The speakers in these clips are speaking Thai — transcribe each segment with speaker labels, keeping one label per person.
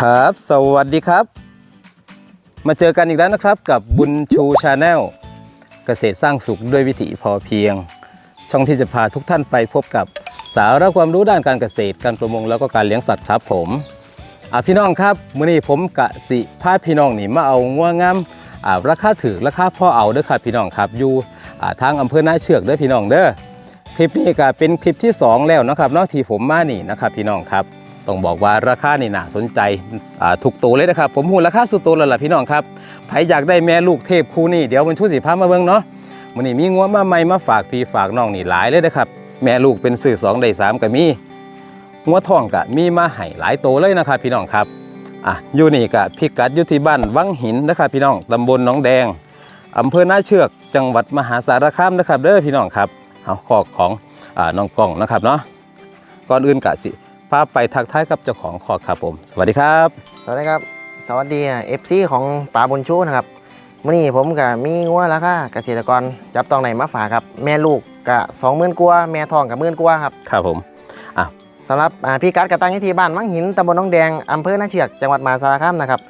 Speaker 1: ครับ สวัสดีครับ มาเจอกันอีกแล้วนะครับกับบุญชูชาแนลเกษตรสร้างสุขด้วยวิถีพอเพียง ช่องที่จะพาทุกท่านไปพบกับสาระความรู้ด้านการเกษตรการประมงแล้วก็การเลี้ยงสัตว์ครับผมอพี่น้องครับมื้อนี้ผมกะสิพาพี่น้องนี่มาเอางัวงามอ่าราคาถือราคาพ่อเอาเด้อครับพี่น้องครับอยู่อ่าทางอำเภอนาเชือกเด้อพี่น้องเด้อคลิปนี้ก็เป็นคลิปที่สองแล้วนะครับนอกที่ผมมานี่นะครับพี่น้องครับ ต้องบอกว่าราคานี่น่าสนใจถูกตัวเลยนะครับ ผมหูราคาสุดตัวแล้วล่ะพี่น้องครับใครอยากได้แม่ลูกเทพคู่นี่เดี๋ยวมันชุดสีพามาเบิ่งเนาะมันนี่มีงัวมาใหม่มาฝากพี่ฝากน้องนี่หลายเลยนะครับ แม่ลูกเป็นสื่อสองได้สามก็มีงัวทองก็มีมาให้หลายตัวเลยนะครับพี่น้องครับอะอยู่นี่ก็พิกัดอยู่ที่บ้านวังหินนะครับพี่น้องตำบลหนองแดงอำเภอนาเชือกจังหวัดมหาสารคามนะครับเด้อพี่น้องครับเอาขอกของอน้องกล้องนะครับเนาะก่อนอื่นกะสิ พาไปทักทายกับเจ้าของคอกครับผม สวัสดีครับ
Speaker 2: สวัสดีครับ สวัสดีเอฟซีของป่าบนชูนะครับมื่อนี้ผมกับมีงัวราคาเกษตรกรจับตองไหนมาฝากครับ แม่ลูกกะสองหมื่นกว่าแม่ทองกับหมื่นกว่าครับ
Speaker 1: ครับผม
Speaker 2: สำหรับอ่าพี่กัดกระตังอยู่ที่บ้านมังหินตำบลหน้องแดงอำเภอนาเชือกจังหวัดมหาสารคามนะครับ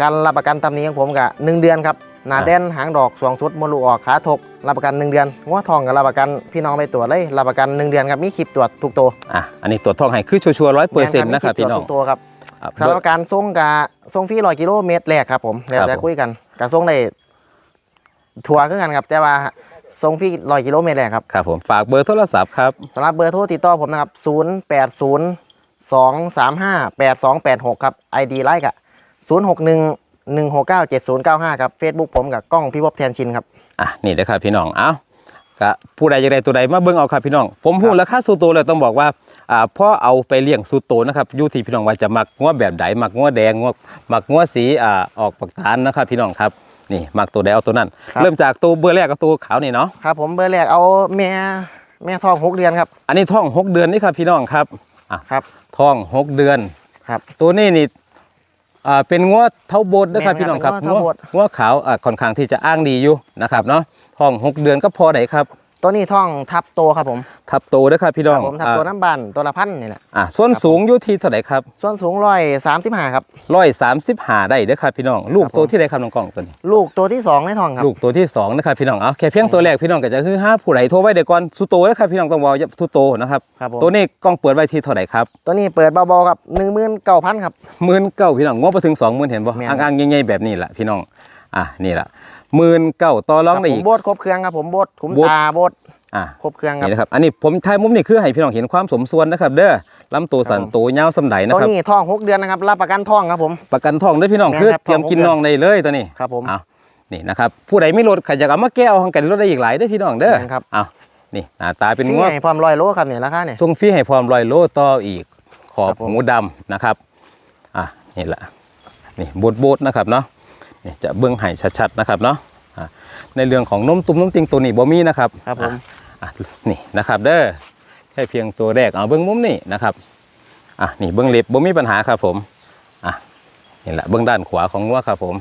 Speaker 2: การรับประกันตำหนี้ของผมกะหนึ่งเดือนครับ หนาแดนหางดอกสวงชุดมดลูกออกขาถกรับประกันหนึ่งเดือนงัวทองกับรับประกันพี่น้องไปตรวจเลยรับประกันหนึ่งเดือนครับมีคลิปตรวจทุกตัว
Speaker 1: อะอันนี้ตัวจทองให้คือชัวร์ร้อยเปอร์เซ็นต์นะครับ
Speaker 2: มี
Speaker 1: พี่
Speaker 2: ลิปต
Speaker 1: น้
Speaker 2: ว
Speaker 1: อ
Speaker 2: จ
Speaker 1: ง
Speaker 2: ทุกตัวครับ
Speaker 1: อะ
Speaker 2: สำหรับการส่งกะส่งฟรีร้อยกิโลเมตรแรกครับผมแล้ว
Speaker 1: ครับ
Speaker 2: แต่
Speaker 1: ผม
Speaker 2: คุยกันกะส่งได้ทัวร์คือกันครับแต่ว่าส่งฟรีร้อยกิโลเมตรแรกครับ
Speaker 1: ครับผมฝากเบอร์โทรศัพท์ครับ
Speaker 2: สำหรับเบอร์โทรติดต่อผมนะครับ0 8 0 2 3 5 8 2 8 6 ครับ ID ไลค์กะ0 6 1 1 6 9 7 0 9 5 ครับ Facebook ผมกับกล้องพี่พบแทนชินครับ
Speaker 1: อะนี่เลยครับพี่น้อง เอ้าก็ผู้ใดอยากได้ตัวใดมาเบิ่งเอาครับพี่น้อง ผมพูดราคาสูโตวเลยต้องบอกว่าอ่าพ่อเอาไปเลี้ยงสูโตวนะครับอยู่ที่พี่น้องว่าจะมักงัวแบบใดมักงัวแดงงัวมักงัวสีอ่าออกปักตานนะครับพี่น้องครับนี่มักตัวใดเอาตัวนั้น
Speaker 2: ครับ
Speaker 1: เริ่มจากตัวเบอร์แรกกับตัวขาวนี่เนาะ
Speaker 2: ครับผมเบอร์แรกเอาแม่แม่ทอง 6 เดือนครับ
Speaker 1: อันนี้ท้องหกเดือนนี่ครับพี่น้องครับอะ
Speaker 2: ครับ
Speaker 1: ท้องหกเดือน
Speaker 2: ครับ
Speaker 1: ตัวนี้นี่ อ่าเป็นงวเท้าโบดนะครับ
Speaker 2: แม่นครับ
Speaker 1: พี่น้องครับ
Speaker 2: เป็นง้วเท้าโบด
Speaker 1: งวขาวอ่าค่อนข้างที่จะอ้างดีอยู่นะครับเนาะท้องหกเดือนก็พอไหนครับ
Speaker 2: ตัวนี้ท่องทับโตครับผม
Speaker 1: ทับโตนะครับพี่น้
Speaker 2: ค
Speaker 1: อ
Speaker 2: รั
Speaker 1: ง
Speaker 2: บผมทับตัวน้ำบานตัวละพันนี่แหละ
Speaker 1: อ่าส่วนสูงอยู่ที่เท่าไหร่ครับ
Speaker 2: ส่วนสูงร้อยสามสิบห้าครับ
Speaker 1: ร้อยสามสิบห้าได้เด้อครับพี่น้อง ลูก
Speaker 2: ครับผม
Speaker 1: ตัวที่ใดครับน้องกล้องตัวนี้
Speaker 2: ลูกตัวที่สองในท้องครับ
Speaker 1: ลูกตัวที่สองนะครับพี่น้อง เอาแค่เพียงตัวแรกพี่น้องก็จะคือห้าผู้ใดโทรไว้เดี๋ยวก่อนสุโตนะครับพี่น้องต้องบอกอย่าสุโตนะครับ
Speaker 2: ครับผม
Speaker 1: ตัวนี้กล้องเปิดไว้ที่เท่าไหร่ครับ
Speaker 2: ตัวนี้เปิดเบาๆครับหนึ่งหมื่นเก้าพันครับ
Speaker 1: หมื่นเก้าพี่น้องงบไปถึงสองหมื่นเห็นบ่
Speaker 2: แม่นครับ
Speaker 1: อ่างๆใหญ่ๆแบบนี้แหละพี่น้อง อะนี่แหละ หมื่นเก้าต่อรองได้
Speaker 2: ผ
Speaker 1: อี
Speaker 2: ม
Speaker 1: ก
Speaker 2: โบดครบเครื่องครับผมโบดขุม
Speaker 1: โบด
Speaker 2: ตาโบด
Speaker 1: อะ
Speaker 2: ครบเครื่องครับ
Speaker 1: นี่นะครับ อันนี้ผมถ่ายมุมนี่คือให้พี่น้องเห็นความสมส่วนนะครับ เด้อลำตัวสัน
Speaker 2: ครับผม
Speaker 1: ตัวยาวสำไดนะ
Speaker 2: ตัว
Speaker 1: ครับ
Speaker 2: นี้ท้องหกเดือนนะครับรับประกันท้องครับผม
Speaker 1: ประกันทองเด้วยพี่น้อง
Speaker 2: แม่น
Speaker 1: คือ
Speaker 2: ครับ
Speaker 1: เตรียม
Speaker 2: ทอง
Speaker 1: กิน
Speaker 2: หกเดือน
Speaker 1: น้องได้เลยตัวนี้
Speaker 2: ครับผม
Speaker 1: เอานี่นะครับ ผู้ใดไม่ลดใครจะเอามาแก้เอาของกันลดได้อีกหลายเด้อพี่น้องเด้อ
Speaker 2: แม่นครับ
Speaker 1: เอานี่หน้าตาเป็น
Speaker 2: ฟรี
Speaker 1: งว
Speaker 2: ให้พร้อมร้อยโลครับเนี่ยราคาเนี่ย
Speaker 1: ทรงฟรีให้พร้อมรอยโลต่ออีกขอบ
Speaker 2: ครับผม
Speaker 1: หมูดำนะครับ อะนี่แหละนี่บูดบูดนะครับเนาะ นี่จะเบื้องไห้ชัดๆนะครับเนาะอะในเรื่องของนมตุ้มนมติงตัวนี้บ่มีนะครับ
Speaker 2: ครับผม
Speaker 1: อะนี่นะครับ เด้อแค่เพียงตัวแรกเอาเบื้องมุมนี่นะครับอะนี่เบื้องเล็บบ่มีปัญหาครับผมอะนี่แหละเบื้องด้านขวาของงัวครับผม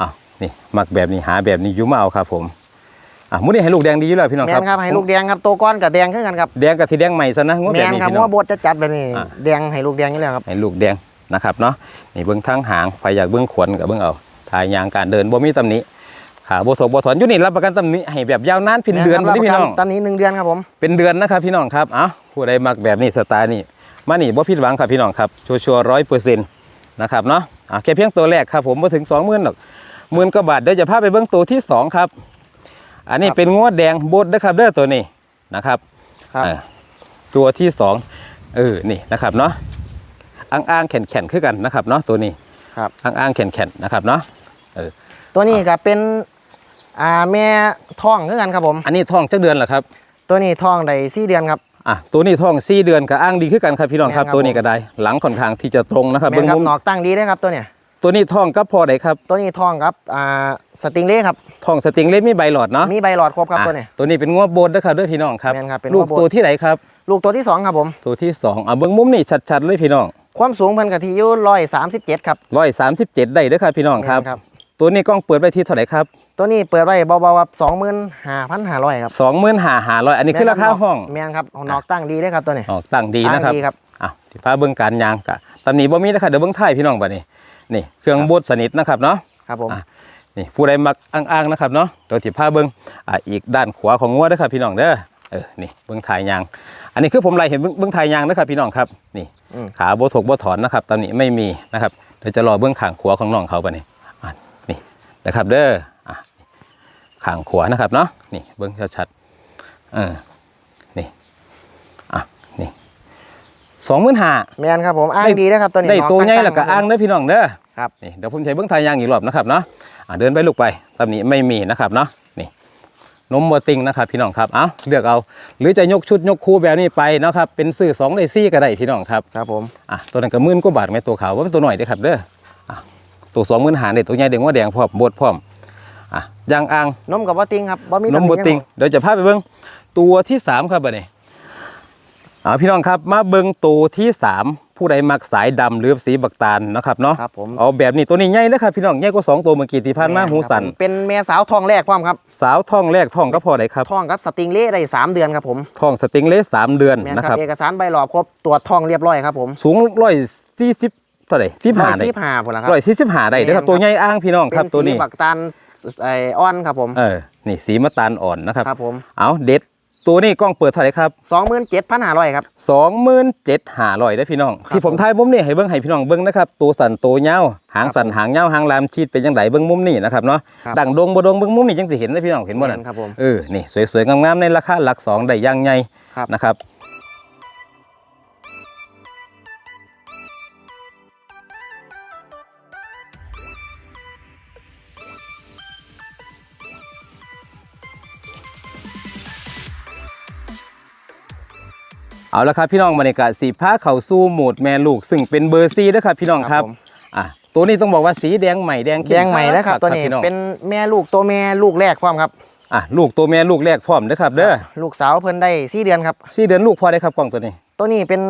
Speaker 1: อะนี่มักแบบนี้หาแบบนี้อยุ่มาเอาครับผมอะมุ้นี่ให้ลูกแดงดีอยู่แล้วพี่น้อง
Speaker 2: แม
Speaker 1: ครับ
Speaker 2: นครับให้ลูกแดงครับโตก้อนกับแดงขึ้นกันครับ
Speaker 1: แดงกับสีแดงใหม่ซะนะงัว
Speaker 2: แม
Speaker 1: แบบ
Speaker 2: น
Speaker 1: นี้
Speaker 2: ครับ
Speaker 1: พี่น้
Speaker 2: ว่า
Speaker 1: อง
Speaker 2: โบดจะจัดแบบนี้
Speaker 1: อะ
Speaker 2: แดงให้ลูกแดงอยู่แล้วครับ
Speaker 1: ให้ลูกแดงนะครับเนาะนี่เบื้องทั้งหางใครอยากเบื้องขวนกับเบื้องเอา ทายยางการเดินบ่มีตำหนิขาบ่ถกบ่ถอนอยู่นี่รับประกันตำหนิให้แบบยาวนานเป็นเดือน
Speaker 2: แม่
Speaker 1: บ่
Speaker 2: ครับ
Speaker 1: ได้พี่น้อง
Speaker 2: รับประกัตอนนี้หนึ่งเดือนครับผม
Speaker 1: เป็นเดือนนะครับพี่น้องครับเอ้าผู้ใดมักแบบนี้สไตล์นี้มานี่บ่ผิดหวังครับพี่น้องครับชัวร์ร้อยเปอร์เซ็นต์นะครับเนาะอะแค่เพียงตัวแรกครับผมมาถึงสองหมื่นหรอกหมื่นกว่าบาทเดี๋ยวจะพาไปเบื้องตัวที่สองครับ อันนี้เป็นงวดแดงโบดนะครับเด้อตัวนี้นะครับ
Speaker 2: ครับ
Speaker 1: เออตัวที่สองเออนี่นะครับเนาะอ้างอ้างๆแข็งแข็งๆคือกันนะครับเนาะตัวนี้
Speaker 2: ครับ
Speaker 1: อ้างอ้างๆแข็งแข็งๆนะครับเนาะ
Speaker 2: ตัวนี้ก็เป็นอ่าแม่ท้องขึ้นกันครับผม
Speaker 1: อันนี้ท้องจักเดือนเหรอครับ
Speaker 2: ตัวนี้ท้องได้สี่เดือนครับ
Speaker 1: อะตัวนี้ท้องสี่เดือนกับอ้างดีคือกันครับพี่น้องครับ
Speaker 2: แม่นครับ
Speaker 1: ตัวนี้ก็ได้ หลังค่อนข้างที่จะตรงนะครับ
Speaker 2: แม
Speaker 1: เบื้อนง
Speaker 2: ครับ
Speaker 1: มุม
Speaker 2: หนอกตั้งดีได้ครับตัวเนี่ย
Speaker 1: ตัวนี้ท้องก็พอได้ครับ
Speaker 2: ตัวนี้ท้องครับอ่าสติงเล่ครับ
Speaker 1: ท้องสติงเล็บมีใบหลอดเนาะ
Speaker 2: มีใบหลอดครบครับ
Speaker 1: อะ
Speaker 2: ตัวเนี่ย
Speaker 1: ตัวนี้เป็นงวโบดนะครับด้วยพี่น้องครับ
Speaker 2: แม่นครับเป็น
Speaker 1: ลูก
Speaker 2: งัวโบด
Speaker 1: ตัวที่ไหนครับ
Speaker 2: ลูกตัวที่สองครับผม
Speaker 1: ตัวที่สองอะเบื้องมุมนี่ชัดๆเลยพี่น้อง
Speaker 2: ความสูงเพิ่นกับที่อยู่ร้อยสามสิบเจ็ดครับ
Speaker 1: ร้อยสามสิบเจ็ดได้เด้อครับพี่น้องครับ
Speaker 2: แม่นครับ
Speaker 1: ตัวนี้กล้องเปิดไว้ที่เท่าไหร่ครับ
Speaker 2: ตัวนี้เปิดไว้เบาๆครับสองหมื่นห้าพันห้าร้อยครับ
Speaker 1: สองหมื่นห้าห้าร้อยอันนี้คือราคาห้อง
Speaker 2: แมนครับนอกตั้งดีได้ครับตัวนี้
Speaker 1: ออกตั้งดีนะครับ
Speaker 2: ตั้งดีครับ
Speaker 1: อะที่พาเบิ่งการยางกะตำหนิบ่มีนะครับเดี๋ยวเบิ่งท้ายพี่น้องบัดนี้นี่เครื่องบดสนิทนะครับเนาะ
Speaker 2: ครับผม
Speaker 1: อะนี่ผู้ใดมักอ้างๆนะครับเนาะเดี๋ยวที่พาเบิ่งอะอีกด้านขวาของงัวเด้อครับพี่น้องเด้อ เออนี่เบิ่งถ่ายยาง อันนี้คือผมไล่เห็นเบิ่งเบิ่งถ่ายยางนะครับพี่น้องครับนี่
Speaker 2: อืม
Speaker 1: ขาบ่ถกบ่ถอนนะครับตำหนิไม่มีนะครับเดี๋ยวจะรอเบื้องข้างขวาของน้องเขาบัดนี้อะนี่นะครับ เด้ออะข้างขวานะครับเนาะนี่เบิ่งชัดๆเออนี่อะนี่สองหมื่นห้า
Speaker 2: แมนครับผมอ้างดีนะครับตัวนี้
Speaker 1: ได้
Speaker 2: น้อง
Speaker 1: ตัวใหญ่
Speaker 2: ตั้งๆ
Speaker 1: แล้วก็
Speaker 2: ครับ
Speaker 1: อ้างเด้อพี่น้องเด้อ
Speaker 2: ครับ
Speaker 1: นี่เดี๋ยวผมใช้เบื้องทายยางอีกรอบนะครับเนาะอะเดินไปลูกไปตำหนี้ไม่มีนะครับเนาะ นี่นมบัวติงนะครับพี่น้องครับเอาเลือกเอาหรือจะยกชุดยกคู่แบบนี้ไปเนาะครับเป็นซื้อสองได้ซี่ก็ได้พี่น้องครับ
Speaker 2: ครับผม
Speaker 1: อะตัวนั้นก็หมื่นกว่าบาทไหมตัวขาวว่าเป็นตัวหน่อยเด้อครับเด้ออะตัวสองหมื่นหาเด็ตัวใหญ่เด็กว่าแดงพร้อมบดพร้อมอะยางอ่าง
Speaker 2: นมกับว่าติงครับบ่มี
Speaker 1: นม
Speaker 2: ตำห
Speaker 1: บัวติง
Speaker 2: ยัง
Speaker 1: เดี๋ยวจะพาไปเบิ้งตัวที่สามครับบัดนี้อ่าพี่น้องครับมาเบิ้งตัวที่สาม ผู้ใดมักสายดำหรือสีบักตาลนะครับเนาะ
Speaker 2: ครับผม
Speaker 1: เอาแบบนี้ตัวนี้ใหญ่นะครับพี่น้องใหญ่กว่าสองตัวเมื่อกี้ที่ผ่านมาหูสัน
Speaker 2: ครับผมเป็นแม่สาวทองแรกความครับ
Speaker 1: สาวท้องแรกท้องก็พอได้ครับ
Speaker 2: ทองกับสติงเล่ได้สามเดือนครับผม
Speaker 1: ท้องสติงเลสสามเดือน
Speaker 2: แมน
Speaker 1: นะ
Speaker 2: ค
Speaker 1: ค
Speaker 2: รั
Speaker 1: รั
Speaker 2: บบเอกสารใบหลอบครบตรวจทองเรียบร้อยครับผม
Speaker 1: สูงร้อยสี่สิบเท่าไหร่สิบ
Speaker 2: ร้อ
Speaker 1: ห้ายได้
Speaker 2: สิบห้าพุ่นละครับ
Speaker 1: ร้อยสี่สิบห้าได้เด้อครับ
Speaker 2: แม่นครับ
Speaker 1: ตัวใหญ่อ้างพี่น้องครับ
Speaker 2: เป็น
Speaker 1: ตัว
Speaker 2: สี
Speaker 1: นี้
Speaker 2: บักตันไออ้อนครับผม
Speaker 1: เออนี่สีมะตาลอ่อนนะครับ
Speaker 2: ครับผม
Speaker 1: เอาเด็ด ตัวนี้กล้องเปิดเท่าไหร่ครับ
Speaker 2: สองหมื่นเจ็ดพันห้าร้อยครับ
Speaker 1: สองหมื่นเจ็ดห้าร้อยได้อพี่น้อง
Speaker 2: ครับ
Speaker 1: ที่ผมถ่ายมุมนี่ให้เบิ้งให้พี่น้องเบิ้งนะครับตัวสันตัวเงาวหางสันหางเงาวหางลามชีดเป็นยังไงเบิ้งมุมนี่นะครับเนาะ
Speaker 2: ครับ
Speaker 1: ดังดงบดงเบิ้งมุมนี่จังสิเห็นได้อพี่น้องเห็นบ่นั่น
Speaker 2: แม่นครับผม
Speaker 1: เออนี่สวยๆงามๆในราคาหลักสองได้อยังไง
Speaker 2: ครับ
Speaker 1: นะครับ เอาละครับพี่น้องบรรยากาศสีผ้าเขาสู้โหมดแม่ลูก ซึ่งเป็นเบอร์ซีนะครับพี่น้องครับ
Speaker 2: ครับผม
Speaker 1: อะตัวนี้ต้องบอกว่าสีแดงใหม่แดงเข้
Speaker 2: แดงใหม่นะครับตัวนี้
Speaker 1: พี่อง
Speaker 2: เป็นแม่ลูกตัวแม่ลูกแรกความครับ
Speaker 1: อะลูกตัวแม่ลูกแรกพร้อมเด้อครับเด้อ
Speaker 2: ลูกสาวเพิ่นได้สี่เดือนครับ
Speaker 1: สี่เดือนลูกพอได้ครับกล้องตัวนี้
Speaker 2: ตัวนี้เป็น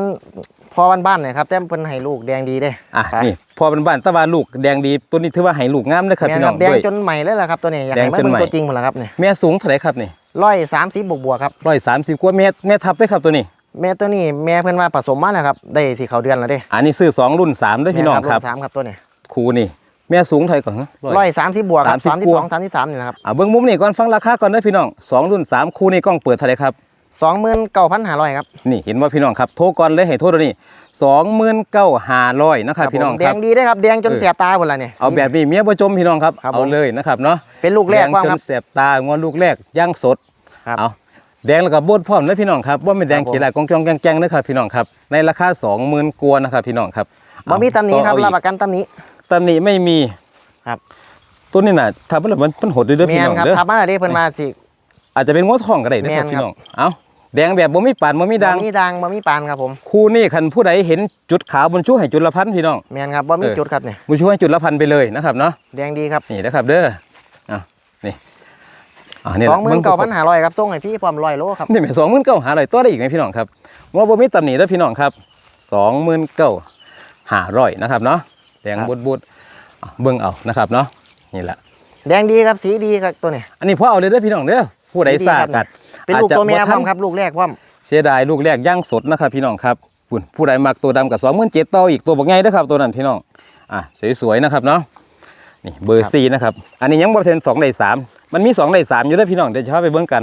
Speaker 2: พอบ้านๆเนี่ยครับแต่เพิ่นให้ลูกแดงดีเด้
Speaker 1: อะ
Speaker 2: ไป
Speaker 1: นี่พอเป็นบ้านตะวันลูกแดงดีตัวนี้ถือว่าให้ลูกงามเด้อครับ
Speaker 2: แม่น
Speaker 1: พี่
Speaker 2: ค
Speaker 1: น้
Speaker 2: รั
Speaker 1: อบง
Speaker 2: แดง
Speaker 1: ด้วย
Speaker 2: จนใหม่เลยล่ะครับตัวนี้อยาก
Speaker 1: แดง
Speaker 2: ให้มา
Speaker 1: จน
Speaker 2: เบิ่ง
Speaker 1: ใหม่
Speaker 2: ตัวจริงหมดแล้วครับเนี่ย
Speaker 1: แม่สูงเท่าไหร่ครับนี่
Speaker 2: ร้อยสามสิบบวกบวกๆครับ
Speaker 1: ร้อยสามสิบกว่าเมตรแม่ทับไปครับตัวนี้
Speaker 2: แม่ตัวนี้แม่เพิ่นว่าผสมมาแล้วครับได้สี่เขาเดือนแล้วเด้
Speaker 1: อันนี้ซื้อสองรุ่นสามเด้อพี่น้องครับ
Speaker 2: แม่สามครับตัวนี้
Speaker 1: ครูนี่แม่สูงเท่าไหร่ก่อนฮะ
Speaker 2: ร้อยสามสิบบวกครับ
Speaker 1: 30
Speaker 2: สามสิบ
Speaker 1: ก
Speaker 2: ส
Speaker 1: ว่า
Speaker 2: องสามสิบสามนี่แหละครับ
Speaker 1: อะเบื้องมุมนี่ก่อนฟังราคาก่อนเด้อพี่น้องสองรุ่นสามครูนี่กล้องเปิดเท่าไหร่ครับ
Speaker 2: สองหมื่นเก้าพันห้าร้อยครับ
Speaker 1: นี่เห็นว่าพี่น้องครับโทรก่อนเลยให้โทรตัวนี้สองหมื่นเก้าห้าร้อยนะครับพี่น้อง
Speaker 2: ผมแด
Speaker 1: ครับ
Speaker 2: งดีได้ครับแดงจน
Speaker 1: เออ
Speaker 2: เสียตาหมดแล้วเนี่ย
Speaker 1: เอาแบบนี้เมียประจมพี่น้องครับ
Speaker 2: ครับ
Speaker 1: เอา
Speaker 2: ผม
Speaker 1: เลยนะครับเนาะ
Speaker 2: เป็นลูกแรก
Speaker 1: ดง
Speaker 2: ว่า
Speaker 1: จ
Speaker 2: ครั
Speaker 1: น
Speaker 2: บ
Speaker 1: เสียบตางอนลูกแรกย่างสด
Speaker 2: ครับ
Speaker 1: เอา แดงแล้วก็บดพร้อมนะพี่น้องครับว่าไม่แดง
Speaker 2: ครับผม
Speaker 1: ขีดลายกองจองแกงๆนะครับพี่น้องครับในราคา20,000กว่านะครับพี่น้องครับ
Speaker 2: บ่มีตำหนิครับ
Speaker 1: เอาอีก
Speaker 2: รับประกันตำหนิ
Speaker 1: ตำหนิไม่มี
Speaker 2: ครับ
Speaker 1: ตัวนี้น่ะทำให้มันมันหดด้วยเด้อ
Speaker 2: แม
Speaker 1: พี่
Speaker 2: น
Speaker 1: น้อง
Speaker 2: ครับ
Speaker 1: เด้อ
Speaker 2: ทับมาได้เพิ่นมาสิ
Speaker 1: อาจจะเป็นงวทองก็ได้เด้อครับ
Speaker 2: แม่นครับ
Speaker 1: พี่น้องเอาแดงแบบบ่มีปานบ่มีดัง
Speaker 2: บ่มีดังบ่มีปานครับผม
Speaker 1: คู่นี้คันผู้ใดเห็นจุดขาวบนชูให้จุดละพันพี่น้อง
Speaker 2: แมนครับบ่มี
Speaker 1: เออ
Speaker 2: จุดครับเนี่ย
Speaker 1: บนชูให้จุดละพันไปเลยนะครับเนาะ
Speaker 2: แดงดีครับ
Speaker 1: นี่นะครับเด้ออะนี่อะนี่
Speaker 2: ส
Speaker 1: แห
Speaker 2: อ
Speaker 1: ละ
Speaker 2: งหมื่นเก้าพันห้าร้อยครับส่งให้พี่พร้อมร้อยโลครับ
Speaker 1: นี่แม่สองหมื่นเก้าหาอะไรตัวได้อีกไหมพี่น้องครับว่าบ่มีตำหนิแล้วพี่น้องครับสองหมื่นเก้าหาร้อยนะครับเนาะแดง
Speaker 2: ครับ
Speaker 1: บุดบุดอะเบิ่งเอานะครับเนาะนี่แหละ
Speaker 2: แดงดีครับสีดีครับตัวนี้
Speaker 1: อันนี้พ่อเอาเลยเด้อพี่น้องเด้อผู้ใด
Speaker 2: สีดี
Speaker 1: ซ่า
Speaker 2: ครับ
Speaker 1: กัด
Speaker 2: เป็นลูกตัวแม่
Speaker 1: อาจ
Speaker 2: พ
Speaker 1: จะ
Speaker 2: ร้อม
Speaker 1: ทัน
Speaker 2: ครับลูกแรกพร้อม
Speaker 1: เสียดายลูกแรกย่างสดนะครับพี่น้องครับผู้ผู้ใดมักตัวดำกับสองหมื่นเจ็ดต่ออีกตัวบอกไงเด้อครับตัวนั้นพี่น้องอะสวยๆนะครับเนาะนี่เบอร์ซีนะครับ อันนี้ยังบ่เทนสองในสาม มันมีสองในสามอยู่เด้อพี่น้องเดี๋ยวจะพาไปเบิ่งกัน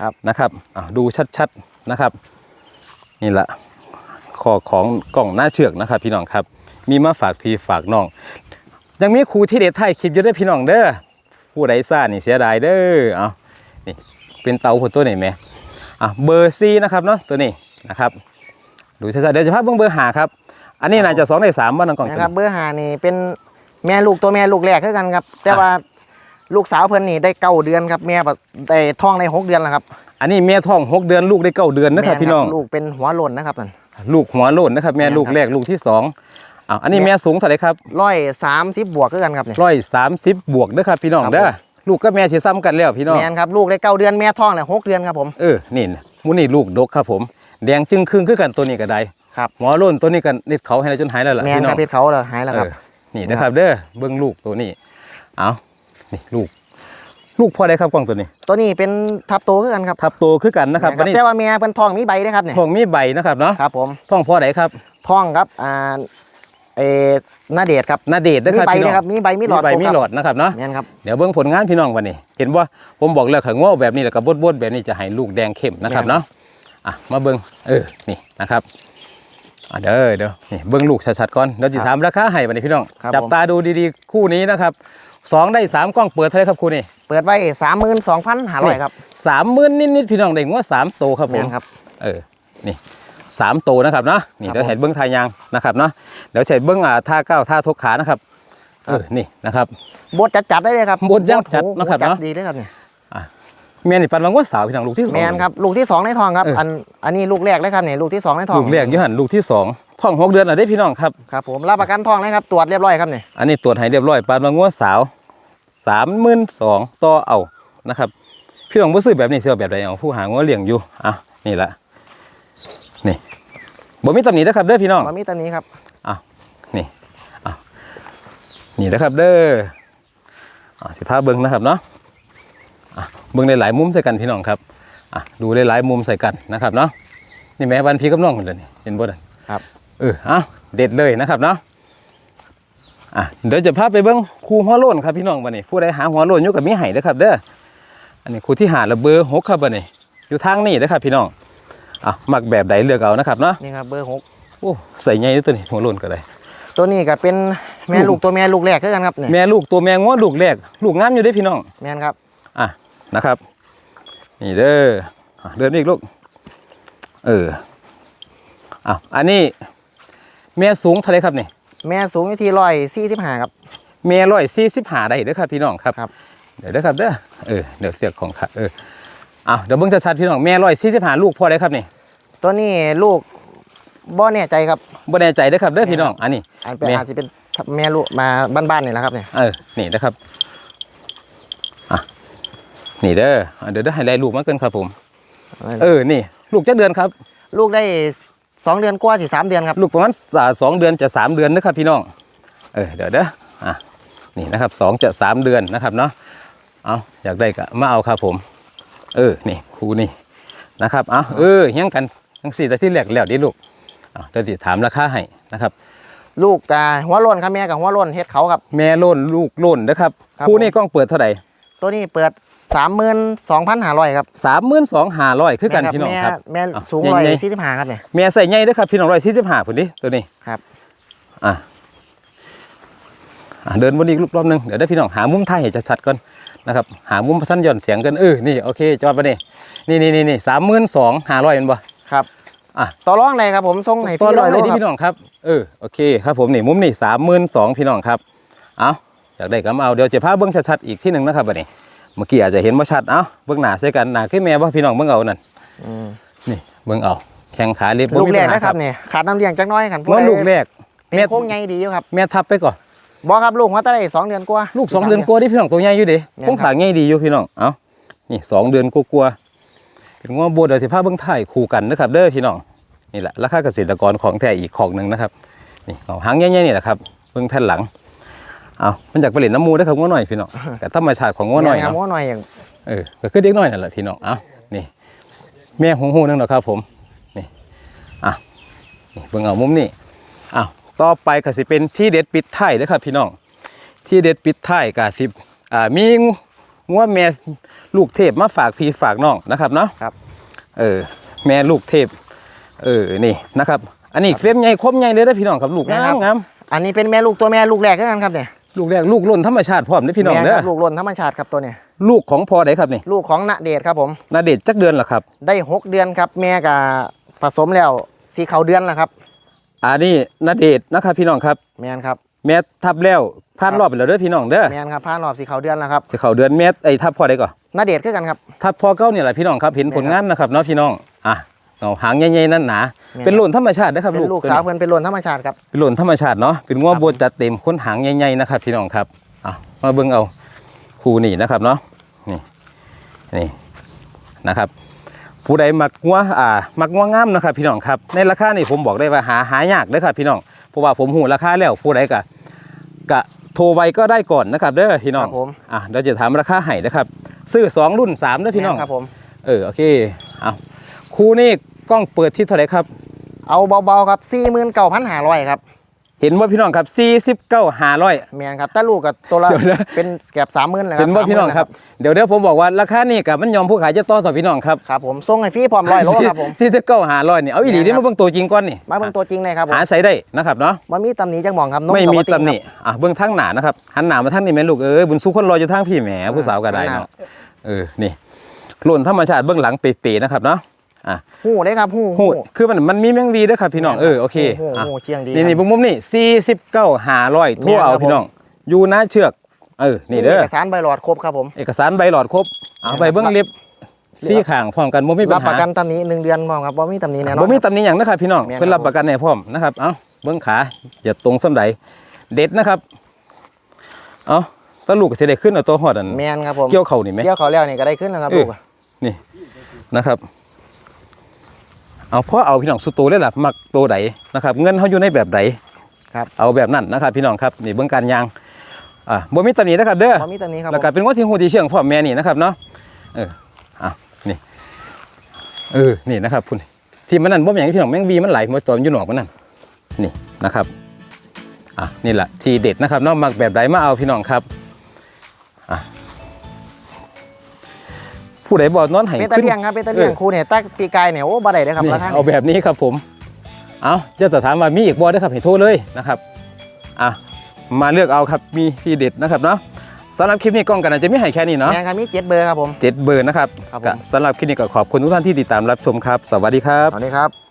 Speaker 2: ครับ
Speaker 1: นะครับอะดูชัดๆนะครับ นี่แหละข้อของกล่องหน้าเชือกนะครับ พี่น้องครับ มีมาฝากพี่ฝากน้อง ยังมีครูที่เด็ดไทยคลิปอยู่เด้อพี่น้องเด้อผู้ใดซ่านี่เสียดายเด้อเอานี่เป็นเตาผลตัวไหนไหมอะเบอร์ซีนะครับเนาะตัวนี้นะครับดูชัดๆเดี๋ยวจะพาเบิ่งเบอร์หาครับ อันนี้น่าจะสองในสามบ้านน้องกล่อง
Speaker 2: นะ
Speaker 1: ตัว
Speaker 2: ครับ
Speaker 1: นี้
Speaker 2: เบอร์หานี่เป็นแม่ลูกตัวแม่ลูกแรกคือกันครับ แต่
Speaker 1: อะ
Speaker 2: ว่า ลูกสาวเพิ่นนี่ได้เก้าเดือนครับแม่แบบได้ท้องในหกเดือนแล้วครับ
Speaker 1: อันนี้เมียท้องหกเดือนลูกได้เก้าเดือนนะครับ
Speaker 2: แม่
Speaker 1: พี่น้อง
Speaker 2: ลูกเป็นหัวโลนนะครับนั่น
Speaker 1: ลูกหัวโลนนะครับ แม่
Speaker 2: แม่น
Speaker 1: ลูก
Speaker 2: ครับ
Speaker 1: แรกลูกที่สองอ้าวอันนี้
Speaker 2: แม่
Speaker 1: แม่สูงเท่าไหร่ครับ
Speaker 2: ร้อยสามสิบบวกคือกันครับเนี่ย
Speaker 1: ร้อยสามสิบบวกเด้อครับพี่น้อง
Speaker 2: ครับ
Speaker 1: เด้อ
Speaker 2: ผม
Speaker 1: ลูกกับแม่สิซ้ำกันแล้วพี่น้อง
Speaker 2: แม่นครับลูกได้เก้าเดือนแม่ท้องเนี่ยหกเดือนครับผม
Speaker 1: เออนี่นะหมูนี่ลูกดกครับผม แดงจึงครึ่งคือกันตัวนี้ก็ได้
Speaker 2: ครับ
Speaker 1: หมอโล้นตัวนี้กันนิดเขาให้เราจนหายแล้วล่ะ
Speaker 2: แม่น
Speaker 1: พี่
Speaker 2: ค
Speaker 1: น้
Speaker 2: รั
Speaker 1: อบง
Speaker 2: เพชรเขาเลยหายแล้วครับ
Speaker 1: เออนี่นะครับเด้อเบิ้งลูกตัวนี้เอา นี่ลูก ลูกพ่อได้ครับกล้องตัวนี้
Speaker 2: ตัวนี้เป็นทับโตคือกันครับ
Speaker 1: ทับโตคือกันนะครับ
Speaker 2: แม่
Speaker 1: วันนี้
Speaker 2: แต่ว่าแม่เพิ่นท้องมีใบเด้อครับเนี่ย
Speaker 1: ท้องมีใบนะครับเนาะ
Speaker 2: ครับผม
Speaker 1: ท้องพ่อไหนครับ
Speaker 2: ท้องครับอ่าเออหน้าเดชครับ
Speaker 1: นาเดชน์นะ
Speaker 2: มี
Speaker 1: ครับ
Speaker 2: ใบ
Speaker 1: พี่น้
Speaker 2: นะ
Speaker 1: อง
Speaker 2: ครับมีใบมีหลอด
Speaker 1: ใบ
Speaker 2: ครบ
Speaker 1: มี
Speaker 2: ครับ
Speaker 1: หลอดนะครับเนาะ
Speaker 2: แม่นครับ
Speaker 1: เดี๋ยวเบิ่งผลงานพี่น้องวันนี้ เห็นว่าผมบอกแล้วขังง้อแบบนี้แล้วก็บดๆแบบนี้จะให้ลูกแดงเข้มนะครับ
Speaker 2: แม่น
Speaker 1: เนาะอะมาเบิ่งเออนี่นะครับอะเดี๋ยวเดี๋ยวนี่เบิ่งลูกชัดๆก่อนเดี๋ยวจะถามราคาให้วันนี้พี่น้อง
Speaker 2: ครับ
Speaker 1: จับ
Speaker 2: ผม
Speaker 1: ตาดูดีๆคู่นี้นะครับ สองได้สามกล้องเปิดเท่าไหรครับคู่นี้
Speaker 2: เปิดไว้สามหมื่นสองพันห้าร้อยครับ
Speaker 1: สามหมื่นนิดๆพี่น้องได้งวสามโตครับผ
Speaker 2: แม่
Speaker 1: ม
Speaker 2: นครับ
Speaker 1: เออนี่สามตัวนะครับเนาะนี่
Speaker 2: ครับ
Speaker 1: เดี๋ยวเห็นเบื้องทายยางนะครับเนาะเดี๋ยวเห็นเบื้องอ่าท่าเก้าวท่าทกขานะครับเออนี่นะครับ
Speaker 2: บดจัดๆได้เลยครับ
Speaker 1: บดจัดๆ
Speaker 2: หู
Speaker 1: นะครับ
Speaker 2: จัด
Speaker 1: เนาะ
Speaker 2: ดีเลยครับเนี่ย
Speaker 1: เมียนี่ปันวังว่าสาวพี่น้องลูกที่สอง
Speaker 2: แมนครับลูกที่สองในท้องครับ
Speaker 1: เอออั
Speaker 2: อันอันนี้ลูกแรกเลยครับเนี่ยลูกที่สองในท้อง
Speaker 1: ลูกแรกอยูหันลูกที่สอง ท้องหกเดือนอะได้พี่น้องครับ
Speaker 2: ครับผมรับประกันท้องนะครับตรวจเรียบร้อยครับเนี่ย
Speaker 1: อันนี้ตรวจให้เรียบร้อยปันวังว่าสาวสามหมื่นสองต่อเอานะครับ พี่น้องบ่ซื้อแบบนี้เสียแบบใดเอาผู้หางัวเลี้ยงอยู่อะนี่ละนี่บ่มีตำหนินะครับเด้อพี่น้อง
Speaker 2: มามีตัวนี้ครับ
Speaker 1: นี่อะนี่นะครับเด้ออะสิพาเบิ้งนะครับเนาะอะเบิ้งได้หลายมุมใส่กันพี่น้องครับอะดูได้หลายมุมใส่กันนะครับเนาะนี่แม่วันพี่กับน้องเหมือนกันนี่เห็นบ่ดัน
Speaker 2: ครับ
Speaker 1: เออเอาเด็ดเลยนะครับเนาะอะเดี๋ยวจะพาไปเบิ้งครูหัวโล้นครับพี่น้องบันนี้ผู้ใดหาหัวโล้นอยู่กับมีไห้เด้อครับเด้ออันนี้ครูที่หาระเบอร์หกครับบันนี้อยู่ทางนี้เด้อครับพี่น้องอะมักแบบใดเลือกเอานะครับเนาะ
Speaker 2: นี่ครับเบอร์หก
Speaker 1: โอ้ใส่ใหญ่ตัวนี้หัวโล้นก็ได้
Speaker 2: ตัวนี้ก็เป็นแม่
Speaker 1: ลู
Speaker 2: ลู
Speaker 1: ก
Speaker 2: กตัวแม่ลูกแรกคือกันครับเนี่ย
Speaker 1: แม่ลูกตัวแม่ง้อลูกแรก ลูกงามอยู่เด้อพี่น้อง
Speaker 2: แม่นครับ
Speaker 1: อะนะครับ นี่เด้ออะเดินอีกลูกเอออะอันนี้ แม่สูงเท่าไหรครับนี่
Speaker 2: แม่สูงอยู่ที่ร้อยสี่สิบห้าครับ
Speaker 1: แม่ร้อยสี่สิบห้าได้เด้อครับพี่น้องครับ
Speaker 2: ครับ
Speaker 1: เดี๋ยวเด้อครับเด้อเออเดี๋ยวเสียกของครับเอออะเดี๋ยวเบิ่งชัดๆพี่น้องแม่ร้อยสี่สิบห้าลูกพ่อได้ครับนี่
Speaker 2: ตัวนี้ลูกบ่แน่ใจครับ
Speaker 1: บ่แน่ใจเด้อครับเด้อพี่น้องอันนี้
Speaker 2: อันเป็น
Speaker 1: แม่
Speaker 2: อาจจะเป็นแม่ลูกมาบ้านๆนี่แหละครับเนี่ย
Speaker 1: เออนี่นะครับอะนี่เด้ออะเดี๋ยวได้ให้ไล่ลูกมาเกินครับผม เออนี่ ลูกจะเดือนครับ
Speaker 2: ลูกได้ สองเดือนกว่าถึงสามเดือนครับ
Speaker 1: ลูกประมาณสาสองเดือนจะสามเดือนนะครับพี่น้องเออเดี๋ยวเด้ออะนี่นะครับสองจะสามเดือนนะครับเนาะเอาอยากได้ก็มาเอาครับผม เออนี่ครูนี่นะครับเอาเออยังกันทั้งสี่แต่ที่แรกแล้วดิลูกเอาเดี๋ยวสิถามราคาให้นะครับ
Speaker 2: ลูกกาหัวโล้นครับแม่กับหัวโล้นเฮ็ดเขาครับ
Speaker 1: แม่โล่นลูกโล่นนะครับ
Speaker 2: ครับ
Speaker 1: ครูนี่กล้องเปิดเท่าไหร่
Speaker 2: ตัวนี้เปิดสามหมื่นสองพันห้าร้อยครับ
Speaker 1: สามหมื่นสองห้าร้อยคือกัน
Speaker 2: แม่
Speaker 1: พี่น้องครับ
Speaker 2: แม่
Speaker 1: อ้าว
Speaker 2: สูง
Speaker 1: ใหญ่
Speaker 2: ร้อย
Speaker 1: ใหญ่
Speaker 2: สี่สิบห้าครับเนี่ย
Speaker 1: แม่ใส่ใหญ่เด้วยครับพี่น้องร้อยสี่สิบห้าผุนดิตัวนี้
Speaker 2: ครับ
Speaker 1: อะอะเดินบนอีกรอบหนึงเดี๋ยวได้พี่น้องหามุมถ่ายให้ชัดๆก่อนนะครับหามุมพันหย่อนเสียงกันเออนี่โอเคจอดไปนี่นี่นี่นี่นี่สามหมื่นสองห้าร้อยเป็นบ่
Speaker 2: ครับ
Speaker 1: อะ
Speaker 2: ต่อรองเลยครับผมส่งให้
Speaker 1: ตัว
Speaker 2: พี่
Speaker 1: ร้
Speaker 2: ร้
Speaker 1: อ
Speaker 2: อยย
Speaker 1: เล
Speaker 2: โล
Speaker 1: ยที่
Speaker 2: ครับ
Speaker 1: พี่น้องครับ เออ โอเคครับผมนี่มุมนี่สามหมื่นสองพี่น้องครับ เอา อยากได้ก็มาเอาเดี๋ยวจะพาเบิ้งชัดๆอีกที่หนึ่งนะครับบัดนี้เมื่อกี้อาจจะเห็นว่าชัดเอ้าเบิ้งหน้าใส่กันหน้าคือแม่บ่พี่น้องเบิ้งเอานั่น
Speaker 2: อืม
Speaker 1: นี่เบิ้งเอาแข้งขาเรียบ
Speaker 2: ลูกแรก
Speaker 1: มีปัญหา
Speaker 2: นะครับเนี่ยขาดน้ำเลี้ยงจักหน้อยครับ
Speaker 1: เมื่อลูกแรก
Speaker 2: เป็น
Speaker 1: แม่
Speaker 2: โค้งใหญ่ดีอยู่ครับ
Speaker 1: แม่ทับไปก่อน
Speaker 2: บอครับลูกว่าจะได้สองเดือนกว่า
Speaker 1: ลูกสองเดือนกว่าที่พี่น้องตัวใหญ่อยู่เดิ
Speaker 2: แม่นครับ
Speaker 1: โคงสร้างใหญ่ดีอยู่พี่น้องเอ้านี่สองเดือนกลัวาๆเป็นง้อโบวเดี๋ยวสิพาเบิ้งถ่ายคู่กันนะครับเด้อพี่น้องนี่แหละราคาเกษตรกรของแท้อีกของหนึ่งนะครับนี่เอาหางใหญ่ๆนี่แหละครับเบิ้งแผ่นหลัง เอามันอยากไปเล่นน้ำมูได้อครับง้อหน่อยพี่น้องแต่ธรรมชาติของง้อหน่อย
Speaker 2: แม่ครับ
Speaker 1: เนาะ
Speaker 2: ง้อหน่อยอย่าง
Speaker 1: เออก็คือเด็กน้อยนั่นแหละพี่น้องเอ้านี่แม่หงหูนึงเนาะครับผมนี่อะนี่เบิ่งเอามุมนี้อ้าวต่อไปก็สิเป็นที่เด็ดปิดท้ายเด้อครับพี่น้อง ที่เด็ดปิดท้ายก็สิอ่ามีงัวแม่ลูกเทพมาฝากพี่ฝากน้องนะครับเนาะ
Speaker 2: ครับ
Speaker 1: เออแม่ลูกเทพ เออนี่นะครับ อันนี้เฟรมใหญ่คมใหญ่เลยเด้อพี่น้องครับลูก
Speaker 2: แม่
Speaker 1: งา
Speaker 2: ครั
Speaker 1: ม
Speaker 2: บ
Speaker 1: งาม
Speaker 2: อันนี้เป็นแม่ลูกตัวแม่ลูกแรกคือกันครับเนี่ย
Speaker 1: ลูกแรกลูกล้นธรรมชาติพร้อมเด้อพี่น้อง
Speaker 2: แม่
Speaker 1: เด้
Speaker 2: ค
Speaker 1: อ
Speaker 2: รับลูกหล่นธรรมชาติครับตัวเนี่ย
Speaker 1: ลูกของพ่อไดครับนี่
Speaker 2: ลูกของณเดชน์ครับผม
Speaker 1: นาเดชน์จักเดือนเหรอครับ
Speaker 2: ได้หกเดือนครับ แม่กับผสมแล้วสีเขาเดือนแล้วครับ
Speaker 1: อันนี้นาเดชน์นะครับพี่น้องครับ
Speaker 2: แมนครับ
Speaker 1: แม่ทับแล้วผ่าน
Speaker 2: ครับ
Speaker 1: รอบไปแล้วเด้อพี่น้องเด้อ
Speaker 2: แมนครับผ่านรอบสีเขาเดือนแล้วครับ
Speaker 1: จะเข้าเดือนเมษไอ้ทับพ่อได้ก่อน
Speaker 2: ณเดชน์คือกันครับ
Speaker 1: ทับพ่อเก้าเนี่ยแหละพี่น้องครับเห็นผลงานนะครับเนาะพี่น้องอะ เอาหางใหญ่ๆนั่นหนา
Speaker 2: แม่น
Speaker 1: เป็นหล่นธรรมชาตินะครับ
Speaker 2: เป็นลูก
Speaker 1: ตัว
Speaker 2: สาว
Speaker 1: นี้
Speaker 2: เพื่อนเป็นหล่นธรรมชาติครับ
Speaker 1: เป็นหล่นธรรมชาติเนาะเป็นง้อ
Speaker 2: ครับ
Speaker 1: โบจัดเต็มค้นหางใหญ่ๆนะครับพี่น้องครับอะมาเบิ่งเอาคู่นี่นะครับเนาะนี่นี่นะครับ ผู้ใดมักงัวอ่ามักงัวงามนะครับ พี่น้องครับ ในราคานี่ผมบอกได้ว่าหาหายากเด้อครับพี่น้องเพราะว่าผมหูราคาแล้วผู้ใดกะกะโทรไวก็ได้ก่อนนะครับเด้อพี่น้อง
Speaker 2: ครับผม
Speaker 1: อะเดี๋ยวจะถามราคาให้นะครับ ซื้อสองรุ่นสามเด้อพี่น้อง
Speaker 2: แม่ครับผม
Speaker 1: เออโอเคเอาครูนี่ กล้องเปิดที่เท่าไหร่ครับ
Speaker 2: เอาเบาๆครับ49,500ครับ
Speaker 1: เห็นว่าพี่น้องครับ49 500
Speaker 2: แมนครับแต่ลูกกับตัวละ
Speaker 1: เดี๋ยวนะ
Speaker 2: เป็นแก็บ30,000เลยครั
Speaker 1: เห็นว่าพี่น้องครับ เดี๋ยวเดี๋ยวผมบอกว่าราคานี่กับมันยอมผู้ขายจะต่อต่อพี่น้องครับ
Speaker 2: ครับผมส่งให้ฟรีพร้อมร้อยโลครับผม
Speaker 1: 49 500นี่เอาอีหลีนี่
Speaker 2: แม่นครับ
Speaker 1: มาเบิ่งตัวจริงก่อนนี่
Speaker 2: มาเบิ่งตัวจริงเลยครับผม
Speaker 1: หาใส่ได้นะครับเนาะ
Speaker 2: มันมีตำหนิจังหมองครับน
Speaker 1: ไม่
Speaker 2: กับ
Speaker 1: มี
Speaker 2: บ่ติ่ง
Speaker 1: ตำหนิ
Speaker 2: ครับ
Speaker 1: อะเบื้องทางหนานะครับหันหนามาทางนี้แม่ลูกเอ้ยบุญสู้คนรออยู่ทางพี่แหมผู้สาวก็ได้เนาะเออนี่หล่นธรรมชาติเบื้องหลังเป๋ๆนะครับเนาะ อะ
Speaker 2: หูได้ครับหู
Speaker 1: หูคือมันมันมีแมงวีด้วยครับพี่น้องเออโอเค
Speaker 2: หู
Speaker 1: อะ
Speaker 2: หูเชียงดี
Speaker 1: นี่นี่
Speaker 2: ครับ
Speaker 1: บุ้มบุ้มนี่49 500ทั่วเอา
Speaker 2: แม่นครับ
Speaker 1: พี่น้องอยู่หน้าเชือกเออนี่เด้อ
Speaker 2: เอกสารใบหลอดครบครับผม
Speaker 1: เอกสารใบหลอดครบเอาไปเบื้องเล็บซี่ข่างพร้อมกันบ่มีปั
Speaker 2: รั
Speaker 1: ญ
Speaker 2: บประ
Speaker 1: หา
Speaker 2: กันตำหนิหนึ่งเดือนมองครับว่ามีตำหนิแน่นอน
Speaker 1: บ่มีตำหนิหยังนะครับพี่น้อง
Speaker 2: แม่นครับ
Speaker 1: เพิ่นรับประกันให้พร้อมนะครับเอ้าเบื้องขาอย่าตรงส่ำใดเด็ดนะครับเอ้าตะลูกก็สิได้ขึ้นเอาตัวฮอดอัน
Speaker 2: แมนครับผม
Speaker 1: เกี่ยวเข่านี่ไหม
Speaker 2: เกี่ยวเขาแล้วนี่ก็ได้ขึ้นแล้วครับ
Speaker 1: เออ
Speaker 2: ลูกอะ
Speaker 1: นี่นะครับ เอาเพราะเอาพี่น้องสุดโตเลยล่ะมักโตใดนะครับ เงินเขาอยู่ในแบบใด
Speaker 2: ครับ
Speaker 1: เอาแบบนั้นนะครับพี่น้องครับนี่เบื้องการยางอ่าบ่มีตำหนินะครับเด้อ
Speaker 2: ว่ามีตำหนิครับ
Speaker 1: แล้วก็
Speaker 2: ผม
Speaker 1: เป็นว่าที่หูที่เชื่องพ่อแม่นี่นะครับเนาะเอออะนี่เออนี่นะครับคุณที่มันนั่นบ่อย่างที่พี่น้องแมงวีมันไหลมาตอมอยู่หนอกมันนั่นนี่นะครับอะนี่แหละทีเด็ดนะครับเนาะมักแบบใดมาเอาพี่น้องครับอะ ผู้ใดบอกนอนให้
Speaker 2: เป็นตะ
Speaker 1: ขึ้น
Speaker 2: เลียงครับเป็นตะเลียง
Speaker 1: เออ
Speaker 2: ครูเนี่ยตั้งปีกายเนี่ยโอ้บ่ได้เลยครับ
Speaker 1: นี่
Speaker 2: ราคา
Speaker 1: เอาแบบนี้ครับผม เอาเจ้าแต่ถามว่ามีอีกบอได้ครับให้โทรเลยนะครับอะมาเลือกเอาครับมีทีเด็ดนะครับเนาะสำหรับคลิปนี้กล้องกันอาจจะไม่ให้แค่นี้เนาะ
Speaker 2: แมนครับมีเจ็ดเบอร์ครับผม
Speaker 1: เจ็ดเบอร์นะครับ
Speaker 2: ครับผม
Speaker 1: ก็สำหรับคลิปนี้ก็ขอบคุณทุกท่านที่ติดตามรับชมครับ สวัสดีครับ
Speaker 2: สวัสดีครับ